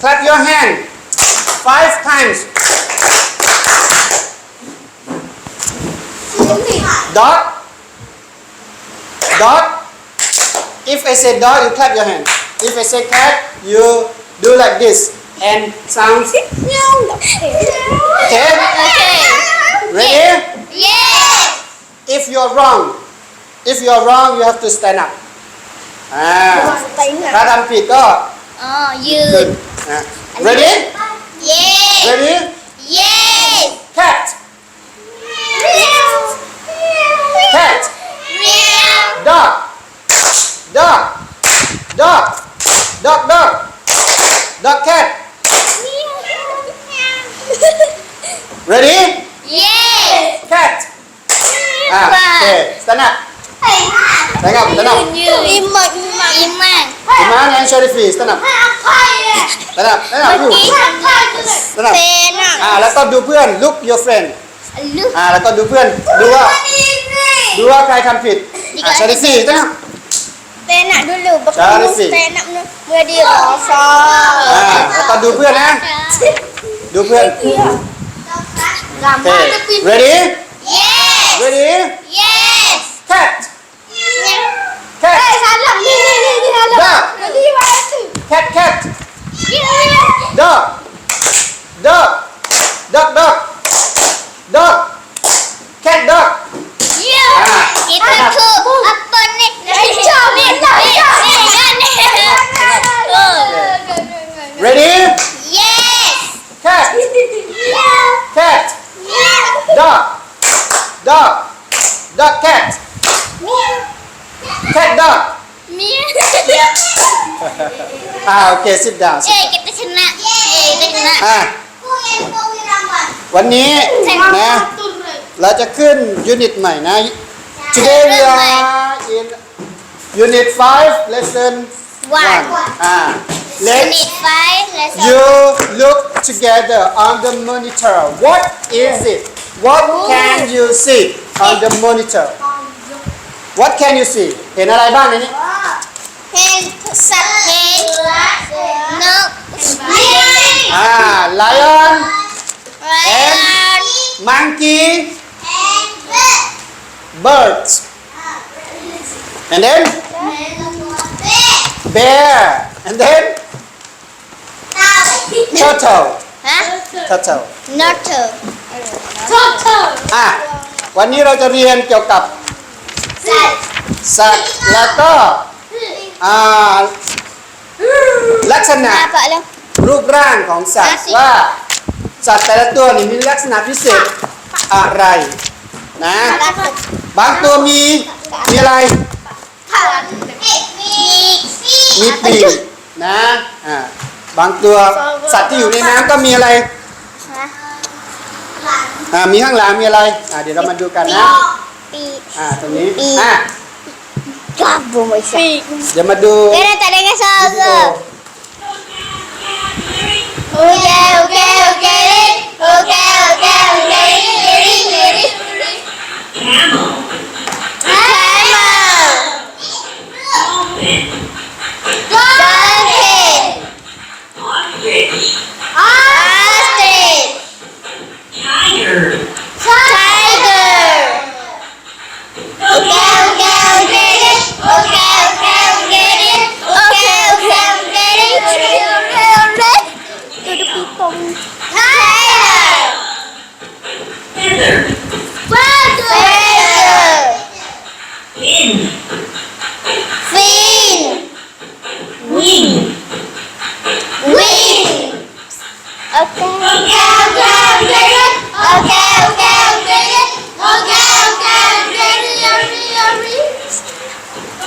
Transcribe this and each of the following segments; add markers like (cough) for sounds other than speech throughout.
clap your hand five times dog dog if I say dog you clap your hand if I say cat you do like this and sounds okay Okay. ready Yes. if you're wrong if you're wrong you have to stand up อ่าถ้าทำผิดก็ อ๋อยื ขึ้ น นอ่ะ uh, ready? Yes. Ready? Yes. Cat. Meow. Cat. Meow. Dog. Dog. Dog. Dog. Dog. Dog. Cat. Ready? Yes. Cat. Ah, okay. Stand up. Stand up. Stand up. Iman. Iman. Iman and Sharifi. Stand up. Stand up stand up อยู่ stand up เซนอะอ่า แล้วก็ดูเพื่อน look your friend ลึกอ่า แล้วก็ดูเพื่อน ดูว่า ดูว่าใครทำผิดอ่า Sharifi stand up Tên ạ dulu Cari Bapak sih. Tên ạ Mưa đi rasa อ่าแล้วก็ดูเพื่อนนะดูเพื่อ Duck. Duck. Duck, duck. Duck. Cat duck. Ah. Ready? Yes. Cat. Yeah. Cat. Yeah. Duck. Duck. Duck cat. Yeah. Cat duck. Yeah Ah. Itu tu Apa ni Lecah ni Ni ni ready Yes cat cat dog dog dog cat cat dog Meow อ่าโอเค sit down sit Eh kita kena Eh kita kena อ่าวันนี้นะ เราจะขึ้นยูนิตใหม่นะ Today we are in unit 5 lesson 1 อ่า let's Unit 5 lesson you look together on the monitor what is it what can you see on the monitor what can you see เห็นอะไรบ้างในนี้ เห็นสัตว์เ ห็นนก อ่า lion ไรอัน monkey birds and then bear and then turtle ฮะ turtle not to อ่ะวันนี้เราจะเรียนเกี่ยวกับ สัตว์ สัตว์แล้วก็ อ่าลักษณะ apa lo รูปร่างของสัตว์ว่า สัตว์แต่ละตัวนี่มีลักษณะพิเศษอะไร นะบางตัวมี มีอะไรมีมีปีกนะอ่าบางตัวสัตว์ที่อยู่ในน้ำก็มีอะไร อ่ามีข้างหลังมีอะไร อ่าเดี๋ยวเรามาดูกันนะปีอ่าตรงนี้ปีกอ่า Kelabu Malaysia. Jam madu. Kena talaga sa ako. Okay, okay, okay. Okay, okay, okay. Okay, okay, okay. Okey, okey, okey.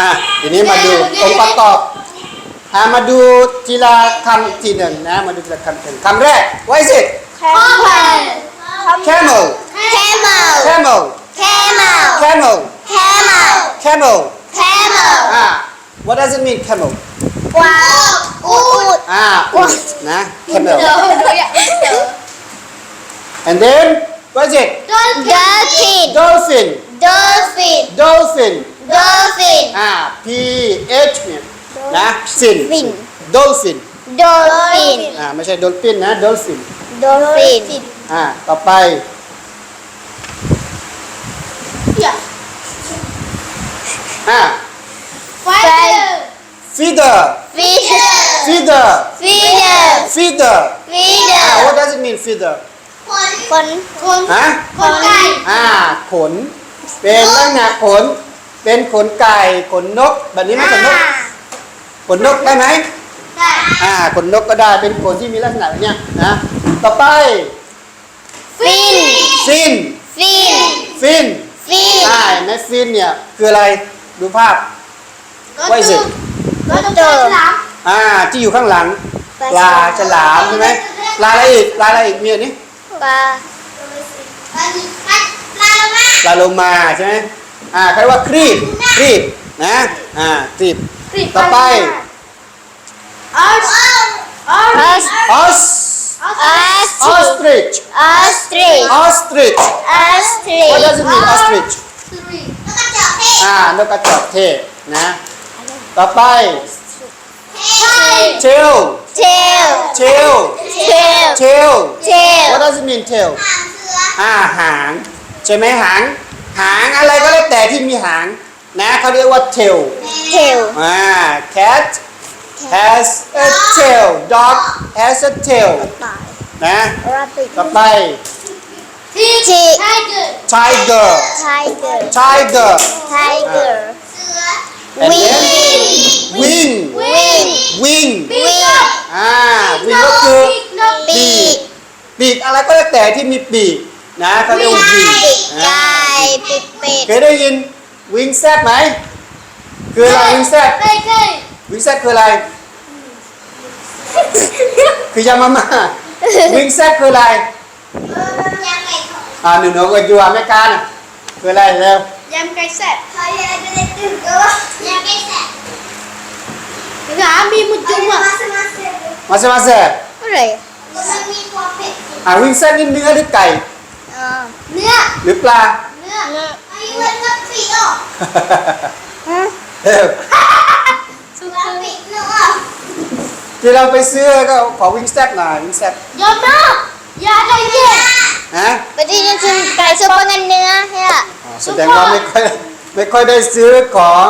อ่ะทีนี้มาดูองค์ประกอบอ่ามาดูทีละคำอีกทีหนึ่งนะ มาดูทีละคำอีกทีหนึ่งคำแรก what is it Camel camel Camel camel Camel camel Camel camel Camel อ่า what does it mean camel กวางอูด อ่าอูฐนะ camel and then what is it Dolphin dolphin Dolphin dolphin Dolphin อ่า p h เนี่ยนะ fin Fin dolphin dolphin อ่าไม่ใช่ดอลฟินนะดอลฟิน dolphin อ่าต่อไป อ่า feeder fish feeder feeder feeder อ่า feeder what does it mean feeder คนคน ฮะ คนไก่ อ่า ขน เป็นลักษณะขน เป็นขนไก่ขนนก แบบนี้ไหมขนนก ขนนกได้ไหมได้อ่าขนนกก็ได้เป็นขนที่มีลักษณะแบบเนี้ยนะต่อไป ฟิน ฟิน ฟิน ฟินฟินอ่าเห็นไหมฟินเนี่ยคืออะไรดูภาพ What is it รถตู้อ่าที่อยู่ข้างหลังปลาฉลามใช่ไหมปลาอะไรอีกปลาอะไรอีกมีอันนี้ปลาปลาปลาลงมาปลาโลมาใช่ไหม อ่าเขาเรียกว่าครีบครีบนะอ่าครีบต่อไปออสออสออสออส ostrich ออสตรี ostrich ออสตรี what does it mean ostrich แล้วก็เจาะเท่อ่านกกระจอกเทศนะต่อไปเท tail เทล tail เทล tail เทล what does it mean tail หางเสืออ่าหางใช่ไหมหาง หางอะไรก็แล้วแต่ที่มีหางนะเขาเรียกว่า tail เทลอ่า cat has a tail dog has a tail ตายนะราติต่อไปทีที tiger ไทเกอร์ tiger ไทเกอร์ and วิ่ง then wing วิ่ง wing วิ่งอ่า wing ก็คือปีกปีกอะไรก็แล้วแต่ที่มีปีก นะเขาเรียกว่า wing ปีกอ่าไก่ปีกเป็ดเคยได้ยิน wing set ไหมคืออะไร wing set เคยเคย wing set คืออะไร คือยามาม่า wing set คืออะไรยังไงอ่าหนึ่งหนูกับยูอเมริกาน่ะคืออะไรเร็วยำไก่แซ่บเขาอยากจะได้ตื่นก็ว่ายำไก่แซ่บ Enggak, ami mo จุ๊บ cuma. มาสมาเซ่มาเซมาเซอะไรมันมีความเผ็ดอ่า wing set นี่เนื้อหรือไก่อ่า เนื้อ หรือปลา เนื้อเนื้อไอ้เว้ยกับปีกอะเออกับปีกเนื้อที่เราไปซื้อก็ขอ wing set หน่อย wing set Jomna. Ya ada ye. นะปฏิทินชิมไก่ซุปเปอร์เงินเนื้อใช่ไหมอ๋อแสดงว่าไม่ค่อยไม่ค่อยได้ซื้อของ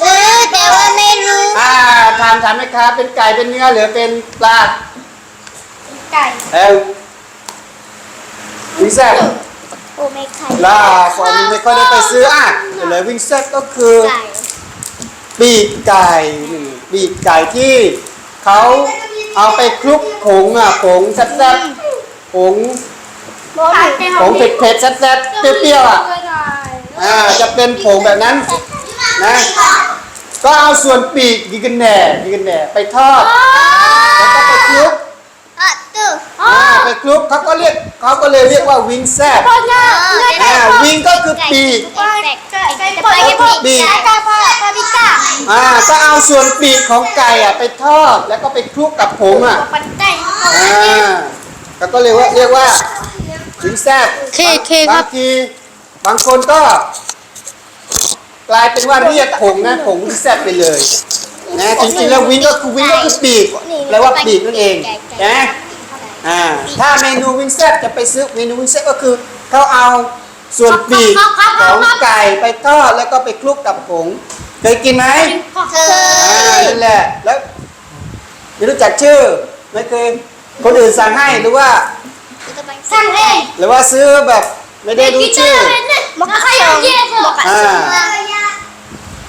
ซื้อแต่ว่าไม่รู้อ่าถามถามแม่ค้าเป็นไก่เป็นเนื้อหรือเป็นปลาไก่เอล วิงแซตโอ้ไม่ไข่ล่าฟอมไม่ค่อยได้ไปซื้ออะเลยวิงแซตก็คือ ไก่ปีปีกไก่นี่ปีกไก่ที่เขาเอาไปคลุกผงอะผงแซ่บๆผงผงเผ็ดๆแซ่บๆเปรี้ยวๆอะอ่าจะเป็นผงแบบนั้นนะ ก็เอาส่วนปีกยิงกันแหน่ยิงกันแหน่ไปทอด แล้วก็ไปคลุกอะตู้ อ่าไปคลุกเขาก็เรียกเขาก็เลยเรียกว่าวิงแซบ Pokoknya อ่าวิงก็คือปีกไก่ไก่ไก่ kayak ไก่ kayak ปีก kayak apa? Pabika. อ่าก็เอาส่วนปีกของไก่อะไปทอดแล้วก็ไปคลุกกับผงอะ Pandai. อ่าแล้วก็เลยว่าเรียกว่าวิงแซบเคเคครับ บางทีบางคนก็ กลายเป็นว่าเรียกผงนะผงวิงแซบไปเลยนะจริงๆแล้ววิงก็คือวิงก็คือปีกแปลว่าปีกนั่นเองนะ อ่าถ้าเมนูวิงแซบจะไปซื้อเมนูวิงแซบก็คือเขาเอาส่วนปีกของไก่ไปทอดแล้วก็ไปคลุกกับผงเคยกินไหมเคอ่ายนั่นแหละแล้วไม่รู้จักชื่อไม่เคยคนอื่นสั่งให้หรือว่า Sang eh. หรือว่าซื้อแบบไม่ได้รู้ชื่อมก kayak gitu อ่า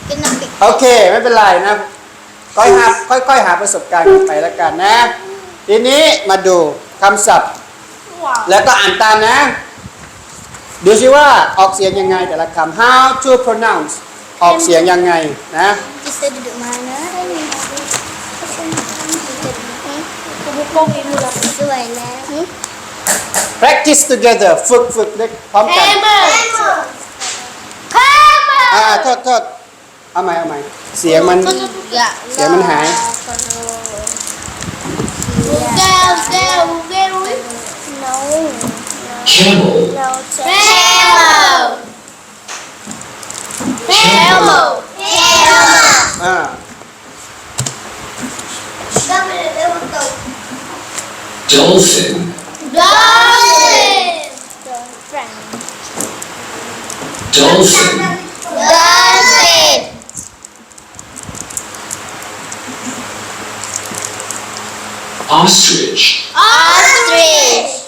กินน้ำพริกโอเคไม่เป็นไรนะค่อยหาค่อยๆหาประสบการณ์กันไปแล้วกันนะ ทีนี้มาดู คำศัพท์ แล้วก็อ่านตามนะ ดูสิว่าออกเสียงยังไงแต่ละคำ how to pronounce ออกเสียงยังไงนะ kita duduk mana ini สวยแล้ว practice together ฝึกฝึกเล็กพร้อมกัน Hammer. อ่าโทษโทษเอาใหม่เอาใหม่เสียงมัน ya เสียงมันหาย Gel, Zero, zero. No. Camel. No, camel. Camel. Ah. Dolphin. Dolphin. Dolphin. Dolphin. Dolphin. Ostrich, Ostrich.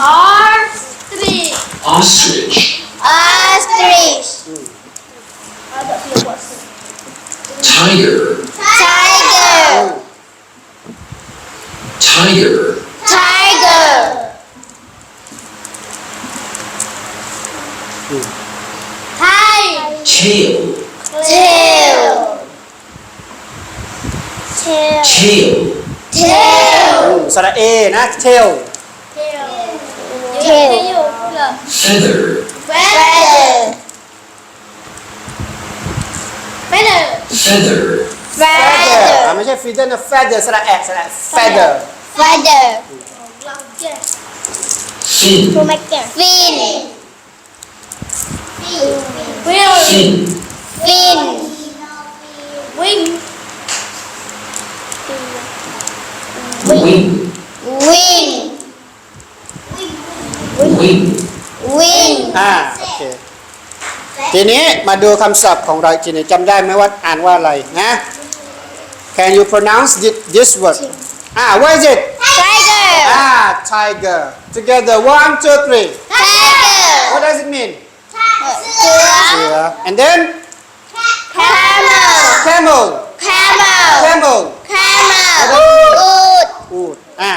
Ostrich. ostrich, Ostrich. tiger, Tiger. tiger, Tiger. Hmm. Tail, Tail Tail. tail, Tail. สระเอนะ tail Tail. feather, Feather. Feather. feather, feather อ่า Feather. ไม่ใช่ feather นะ feather สระแอะสระ feather Feather. fin, Fin. Wheel. fin, Fin. Wing. wing, Wing. wing, Wing. อ่าโอเค ทีนี้มาดูคำศัพท์ของเราอีกทีหนึงจำได้ไหมว่าอ่านว่าอะไรนะ Can you pronounce this, this word อ่า what is it Tiger. อ่า tiger together one two three Tiger. what does it mean เสือ เสือ and then Camel. camel Camel. camel Camel. Oot. อูดอ่า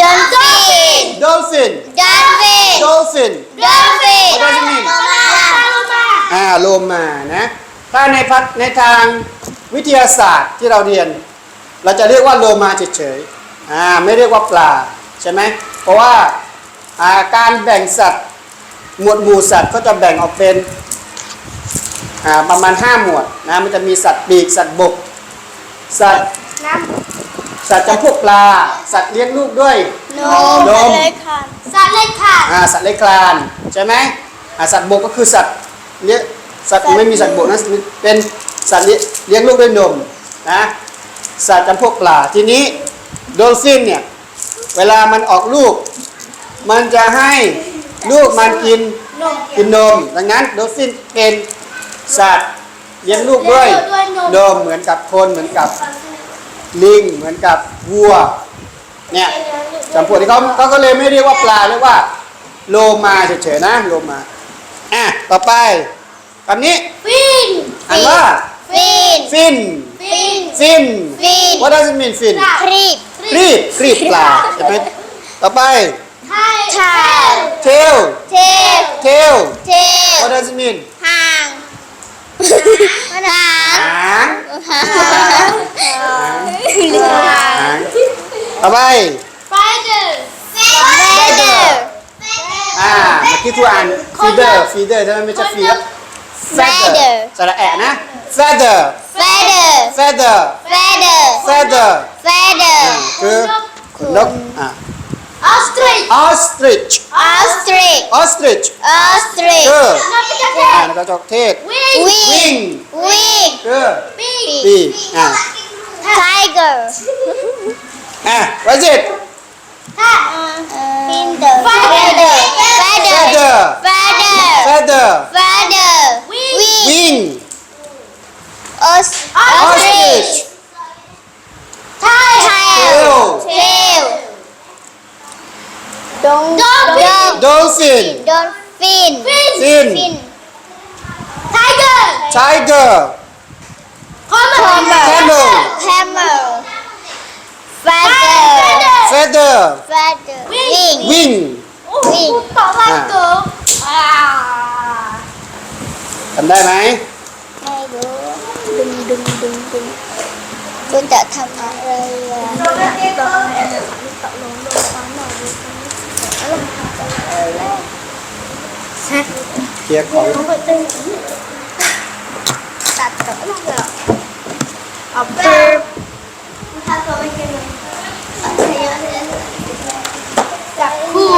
Dolphin. dolphin Dolphin. dolphin Dolphin. What does it mean? โลมาอ่าโลมานะ ถ้าในพัฒในทางวิทยาศาสตร์ที่เราเรียน เราจะเรียกว่าโลมาเฉยๆอ่าไม่เรียกว่าปลาใช่ไหมเพราะว่าอ่าการแบ่งสัตว์หมวดหมู่สัตว์ก็จะแบ่งออกเป็นอ่าประมาณ 5 หมวดนะมันจะมีสัตว์ปีกสัตว์บกสัตว์ สัตว์จำพวกปลา สัตว์เลี้ยงลูกด้วยนนมสัตว์เล็กค่ะ อ่าสัตว์เลื้อยคลานใช่ไหมอ่าสัตว์บกก็คือสัตว์เลี้ยงสัตว์ ไม่มีสัตว์บกนะเป็นสัตว์เลี้ยเลี้ยงลูกด้วยนมนะสัตว์จำพวกปลาทีนี้โดลฟินเนี่ยเวลามันออกลูก มันจะให้ลูกมันกินนม กินนมดังนั้นโดลฟินเป็นสัตว์เลี้ยงลูกด้วยเลี้ยงลูกด้วยนม นมเหมือนกับคนเหมือนกับ ลิงเหมือนกับวัวเนี่ยจำพวกที่เขาเขาก็เลยไม่เรียกว่าปลาเรียกว่าโลมาเฉยๆนะโลมาอะต่อไปคำนี้ฟินอ่านว่า Fin. ฟินฟินฟิน Fin. What does it mean ฟิน Creep. ครีบครีบปลาใช่ไหมต่อไปไทย Tail. tail Tail. tail Tail. What does it mean หางหางหาง ต่อไป ไฟเดอร์ Feather. อ่าเมื่อกี้ครูอ่าน feeder feeder ใช่ไหมไม่ใช่ feeder Feather สระแอะนะ feather Feather. feather Feather. feather Feather. คือขนนกอ่า ออสเตรเลีย ostrich Ostrich. ostrich Ostrich. คือน กกระเท อ่า ศ นกกระจอกเทศ วิ่ง Wing. Wing. คือ ปีก ปีกอ่า Tiger. (laughs) Ah, what's it? Feather. Feather. Feather. Feather. Feather. Wing. Wing. Os Ostrich. Tail. Tail. Dolphin. Dolphin. Dolphin. Fin. Fin. Tiger. Tiger. Hammer. Hammer. Camel. Feather. Feather. Feather. Wing. Wing. Wing. Oh, oh, à. Có ba à Cầm đây này. Đây đứa. Đừng đừng đừng đừng. Bên tạo thầm ở đây. À. Kia có. Tạt cỡ nó rồi. Ở bên.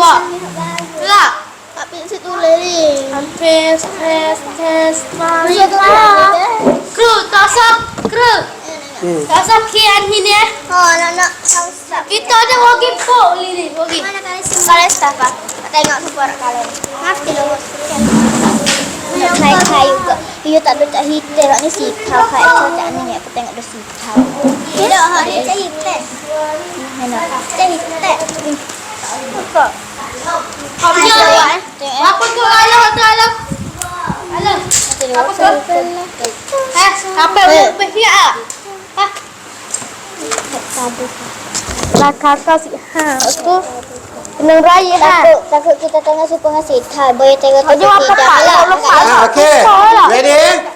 awak. Tak. Hampir situ lagi. Hampir stres, stres, mari. lah. Kru, tosok, kru. Tosok kian ini. Oh, nak nak. Kita ada wogi pok lili wogi. Mana kalian semua? Kalian? Ah. Tengok semua kalian. Maaf, kita buat. Kayu, kayu, juga. Iyo tak ada tak hitam ni si kau kak kau tak aneh ni aku tengok dia si tau Hello, ah, hari ni tak hitam Hello, tak hitam Kenapa? Apa tu ayah atau alam? Alam. Apa tu? Apa tu? Apa tu? Apa tu? Apa tu? Apa lah kakak si ha raya ha takut, takut kita tengah suka ngasih ha boleh tengok tu tidak lah okay ready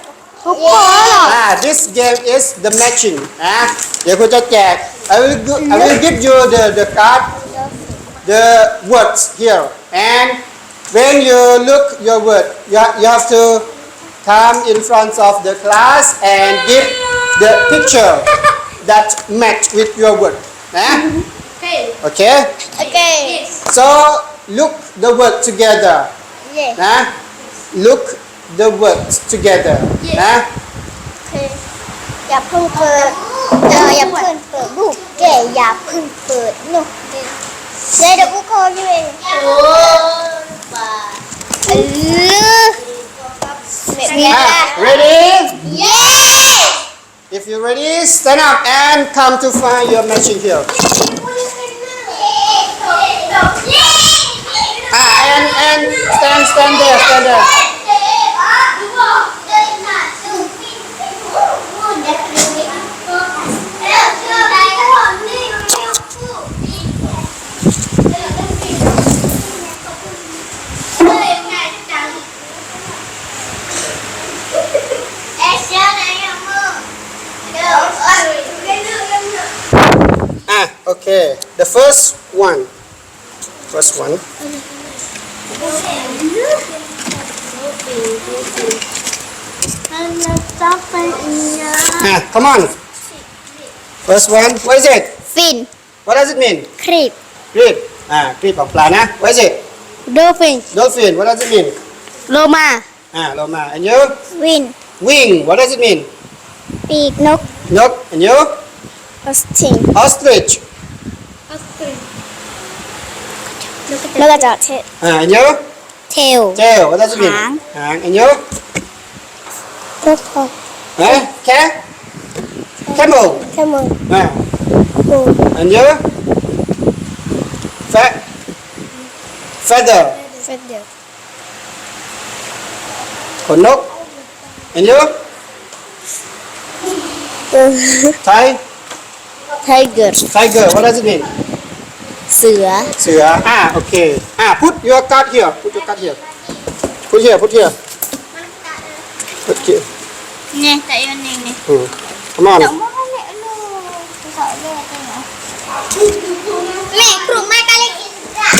Suka lah. Ah, this game is the matching. Ah, dia kau cakap. I will I will give you the the card. the words here, and when you look your word, you, ha- you have to come in front of the class and give the picture (laughs) that match with your word. Ah, Okay. okay. Okay. So look the word together. Yeah. นะ look the words together นะ อย่าเพิ่งเปิดเอออย่าเพิ่งเปิดลูกแกอย่าเพิ่งเปิดนู่นเลยเดี๋ยวกู Đây là của cô như vậy. Ah, ready? Yes! If you're ready, stand up and come to find your matching here. Ah, and, and stand, stand there, stand there. the first one first one ah come on first one what is it ฟิน what does it mean ครีบ creep อ่า creep ของปลานะ what is it Dolphin. dolphin what does it mean Loma. อ่า loma and you วิน wing what does it mean ปีกนก nok and you ออสติน ostrich Look at that tail. À, nhớ. Tail. Tail, what does it mean? hàng hàng anh nhớ. Look at. Hả? Cat? Camel. Camel. À. Bull. Anh nhớ. À. Fe feather. Feather. Còn nốt. Anh nhớ. Tiger. Tiger. Tiger, what does it mean? เสือ เสือ อ่า โอเค อ่า put your card here put your card here put here put here put here เนี่ยแต่ยันนี่นี่อืม come on แม่ครูแม่ก็เลยกินจ้ะ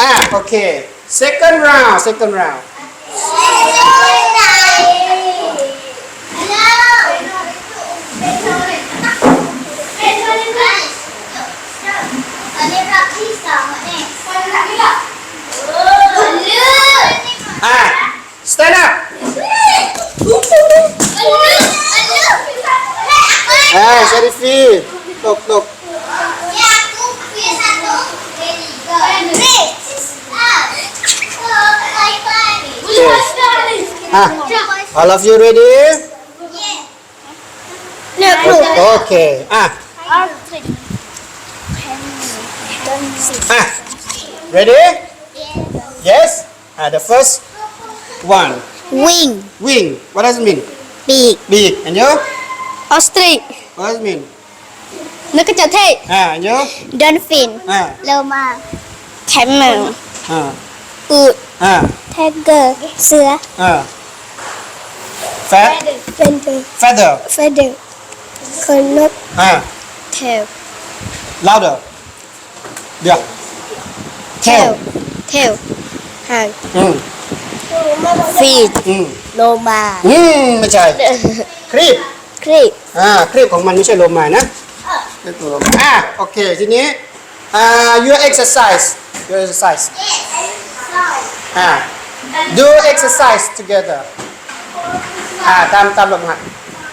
อ่าโอเค Second round, second round. Ah, stand up. Ah, Sharifi. Look, look. ริฟีตกตก อ่ะ all of you ready เนี่ยครู โอเค อ่ะ อ่ะ ready yes อ่ะ the first one วิ่ง wing what does it mean ปีก beak and you Ostrich. what does it mean Nakajate. อ่า and you ดอลฟิน อ่า โลมาแคมเมล อ่า อูด อ่า แทกเกอร์เสืออ่า fat เฟนเดอร์ feather เฟเดอร์คนนกอ่าเทล louder เดี๋ยวเทล tail เทลหาง อืม ฟีดอืม โลมาอืม ไม่ใช่ ครีบ ครีบอ่า ครีบของมันไม่ใช่โลมานะเป็นตัวโลมาอ่าโอเค ทีนี้ uh, your exercise your exercise อ่า do exercise together à tam tam động hạnh